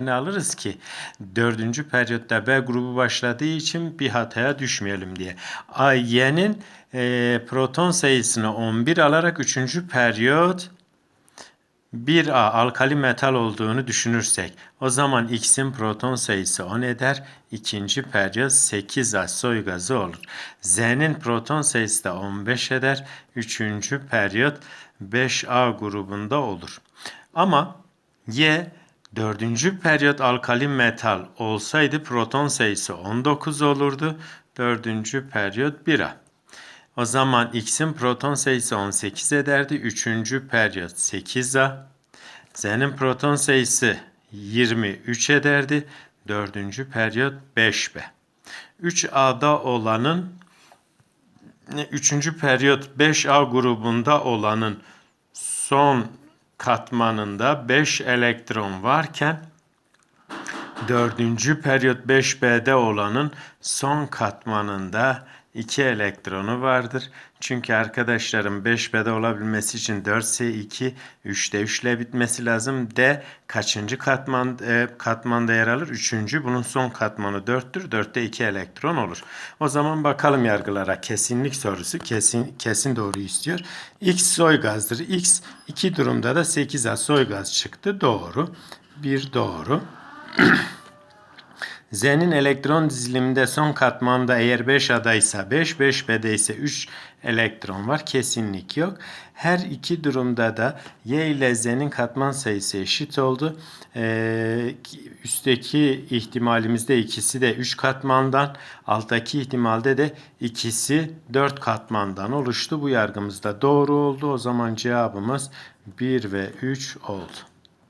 ne alırız ki dördüncü periyotta B grubu başladığı için bir hataya düşmeyelim diye. A, Y'nin e, proton sayısını 11 alarak üçüncü periyot 1A alkali metal olduğunu düşünürsek o zaman X'in proton sayısı 10 eder. ikinci periyot 8A soy gazı olur. Z'nin proton sayısı da 15 eder. Üçüncü periyot 5A grubunda olur. Ama Y dördüncü periyot alkali metal olsaydı proton sayısı 19 olurdu. Dördüncü periyot 1A. O zaman X'in proton sayısı 18 ederdi. Üçüncü periyot 8A. Z'nin proton sayısı 23 ederdi. Dördüncü periyot 5B. 3A'da olanın üçüncü periyot 5A grubunda olanın son katmanında 5 elektron varken dördüncü periyot 5B'de olanın son katmanında 2 elektronu vardır. Çünkü arkadaşlarım 5B'de olabilmesi için 4S2 3'te 3 ile bitmesi lazım. D kaçıncı katman e, katmanda yer alır? Üçüncü. Bunun son katmanı 4'tür. 4'te 2 elektron olur. O zaman bakalım yargılara. Kesinlik sorusu kesin kesin doğru istiyor. X soy gazdır. X iki durumda da 8A soy gaz çıktı. Doğru. Bir doğru. Z'nin elektron diziliminde son katmanda eğer 5 adaysa 5, 5 B'de ise 3 elektron var. Kesinlik yok. Her iki durumda da Y ile Z'nin katman sayısı eşit oldu. Ee, üstteki ihtimalimizde ikisi de 3 katmandan, alttaki ihtimalde de ikisi 4 katmandan oluştu. Bu yargımız da doğru oldu. O zaman cevabımız 1 ve 3 oldu.